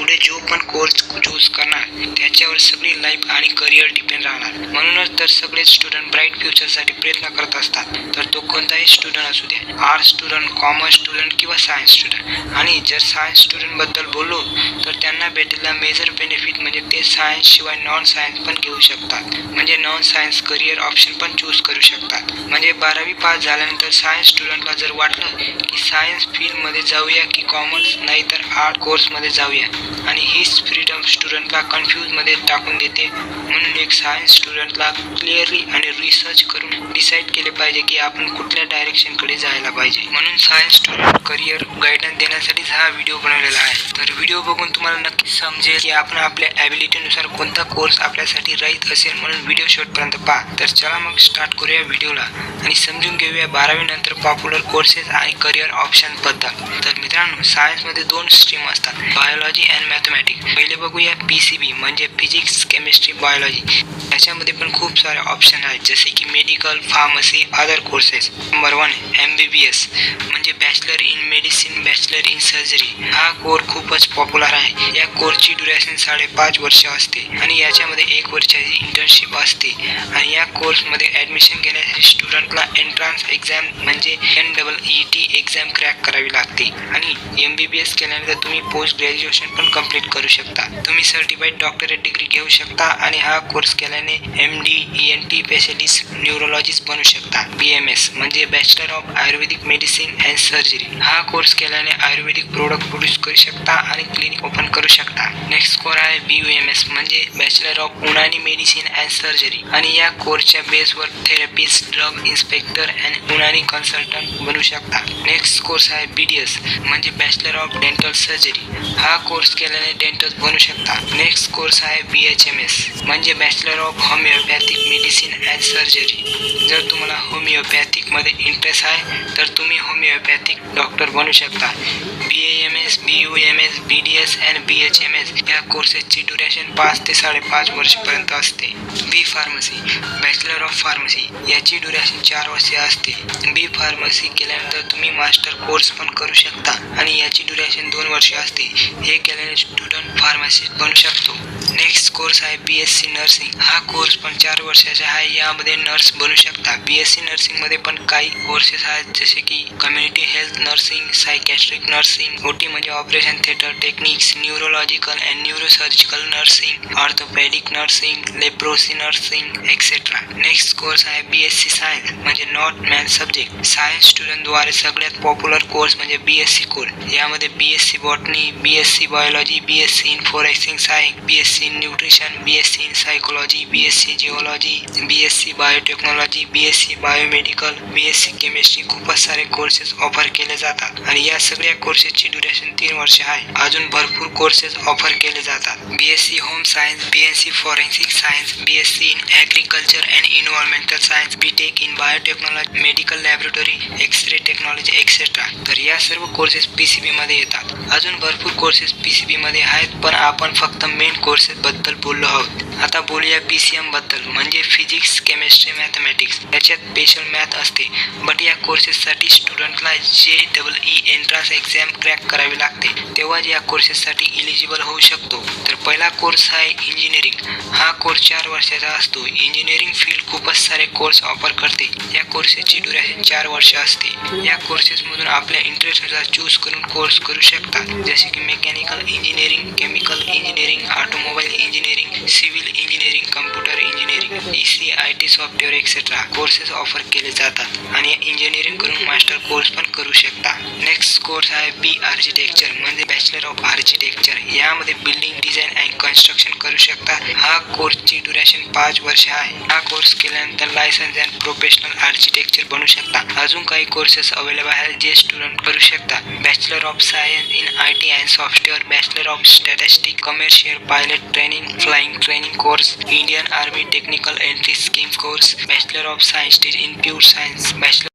पुढे जो पण कोर्स चूज करणार त्याच्यावर सगळी लाईफ आणि करिअर डिपेंड राहणार. म्हणूनच तर सगळे स्टुडंट ब्राईट फ्युचरसाठी प्रयत्न करत असतात. तर तो कोणताही स्टुडंट असू द्या. आर्ट्स स्टुडंट कॉमर्स स्टुडंट किंवा सायन्स स्टुडंट आणि जर सायन्स स्टुडंटबद्दल बोललो तर त्यांना भेटलेला मेजर बेनिफिट म्हणजे ते सायन्स शिवाय नॉन सायन्स पण घेऊ शकतात. म्हणजे नॉन सायन्स करिअर ऑप्शन पण चूज करू शकतात. म्हणजे बारावी पास झाल्यानंतर सायन्स स्टुडंटला जर वाटलं सायन्स फील्डमध्ये जाऊया की कॉमर्स नाही तर आर्ट कोर्समध्ये जाऊया. आणि हीच फ्रीडम स्टुडंटला कन्फ्यूजमध्ये टाकून देते. म्हणून एक सायन्स स्टुडंटला क्लिअरली आणि रिसर्च करून डिसाईड केले पाहिजे की आपण कुठल्या डायरेक्शनकडे जायला पाहिजे. म्हणून सायन्स स्टुडंट करिअर गायडन्स देण्यासाठीच हा व्हिडिओ बनवलेला आहे. तर व्हिडिओ बघून तुम्हाला नक्कीच समजेल की आपण आपल्या ॲबिलिटीनुसार कोणता कोर्स आपल्यासाठी राहीत असेल म्हणून व्हिडिओ शेवटपर्यंत पहा. तर चला मग स्टार्ट करूया व्हिडिओला आणि समजून घेऊया बारावी नंतर पॉप्युलर कोर्सेस आणि करिअर ऑप्शनबद्दल तर मित्रांनो सायन्समध्ये दोन स्ट्रीम असतात बायोलॉजी अँड मॅथमॅटिक्स पहिले बघूया पी सी बी म्हणजे फिजिक्स केमिस्ट्री बायोलॉजी याच्यामध्ये पण खूप सारे ऑप्शन आहेत जसे की medical pharmacy other courses number one M B B S म्हणजे bachelor in medicine bachelor in surgery हा कोर्स खूपच पॉप्युलर आहे. या कोर्सची ड्युरेशन साडेपाच वर्ष असते आणि याच्यामध्ये एक वर्षाची इंटर्नशिप असते. आणि या कोर्समध्ये ॲडमिशन घेण्यासाठी स्टुडंटला एंट्रन्स एक्झाम म्हणजे N double E T exam crack करावी लागते. आणि एम बी बी एस केल्यानंतर तुम्ही पोस्ट ग्रॅज्युएशन पण कंप्लीट करू शकता. तुम्ही सर्टिफाईड डॉक्टरेट डिग्री घेऊ शकता आणि हा कोर्स केल्याने M D E N T specialist neurologist बनू शकता. बी एम एस म्हणजे bachelor of ayurvedic medicine and surgery हा कोर्स केल्याने आयुर्वेदिक प्रोडक्ट प्रोड्यूस करू शकता आणि क्लिनिक ओपन करू शकता. नेक्स्ट कोर आहे बी यू एम एस म्हणजे bachelor of Unani medicine and surgery आणि या कोर्सच्या बेसवर therapist drug inspector and Unani consultant बनू शकता. नेक्स्ट कोर्स आहे बी डी एस म्हणजे बॅचलर ऑफ डेंटल सर्जरी हा कोर्स केल्याने डेंटल बनू शकता. नेक्स्ट कोर्स आहे बी एच एम एस म्हणजे bachelor of homeopathic medicine and surgery जर तुम्हाला होमिओपॅथिकमध्ये इंटरेस्ट आहे तर तुम्ही होमिओपॅथिक डॉक्टर बनू शकता. B A M S B U M S B D S and B H M S या कोर्सेसची ड्युरेशन पाच ते साडेपाच वर्षपर्यंत असते. B pharmacy bachelor of pharmacy याची ड्युरेशन चार वर्षे असते. बी फार्मसी केल्यानंतर तुम्ही मास्टर कोर्स पण करू शकता आणि याची ड्युरेशन दोन वर्षे असते. हे केल्याने स्टुडंट फार्मसिस्ट बनू शकतो. नेक्स्ट कोर्स आहे बी एस सी नर्सिंग हा कोर्स पण चार वर्षाचा आहे. यामध्ये नर्स बनू शकता. बी एस सी नर्सिंगमध्ये पण काही कोर्सेस आहेत. जसे की community health nursing psychiatric nursing OT म्हणजे operation theatre techniques neurological and neurosurgical nursing orthopaedic nursing leprosy nursing etcetera next course आहे बी एस सी सायन्स म्हणजे नॉट मॅन सब्जेक्ट सायन्स स्टुडंटद्वारे सगळ्यात पॉप्युलर कोर्स म्हणजे B S C course यामध्ये B S C botany B S C biology B S C in forensic science B S C in nutrition B S C in psychology B S C geology B S C biotechnology B S C biomedical B S C chemistry खूपच सारे courses offer केले जातात आणि या सगळ्या कोर्सेसची duration तीन वर्ष आहे अजून भरपूर कोर्सेस ऑफर केले जातात B S C home science B S C forensic science B S C in agriculture and environmental science B tech in biotechnology medical laboratory X ray technology etcetera तर या सर्व कोर्सेस पी सी बीमध्ये येतात. अजून भरपूर courses P C बीमध्ये आहेत पण आपण फक्त मेन कोर्सेस बद्दल बोललो आहोत. आता बोलूया पी सी एमबद्दल म्हणजे फिजिक्स केमिस्ट्री मॅथमॅटिक्स याच्यात स्पेशल मॅथ असते. बट या कोर्सेससाठी स्टुडंटला J double E entrance exam crack करावी लागते तेव्हाच या कोर्सेससाठी इलिजिबल होऊ शकतो. तर पहिला कोर्स आहे इंजिनिअरिंग हा कोर्स चार वर्षाचा असतो. इंजिनिअरिंग फील्ड खूपच सारे कोर्स ऑफर करते. या कोर्सेसची ड्युरेशन चार वर्ष असते. या कोर्सेसमधून आपल्या इंटरेस्टनुसार चूज करून कोर्स करू शकतात जसे की mechanical engineering chemical engineering automobile engineering civil engineering computer engineering E C I T software etcetera courses offer केले जातात आणि इंजिनिअरिंग करून मास्टर कोर्स पण करू शकता. नेक्स्ट कोर्स आहे बी आर्किटेक्चर म्हणजे बॅचलर ऑफ आर्किटेक्चर यामध्ये बिल्डिंग डिझाईन अँड कन्स्ट्रक्शन करू शकता. हा कोर्सची ड्युरेशन पाच वर्ष आहे. हा कोर्स केल्यानंतर लायसन्स अँड प्रोफेशनल आर्किटेक्चर बनू शकता. अजून काही कोर्सेस अवेलेबल आहेत जे स्टुडंट करू शकता. Bachelor of science in I T and software bachelor of statistic commercial pilot training flying training course Indian army technique Chemical Entry Scheme course, Bachelor of Science degree in Pure Science, Bachelor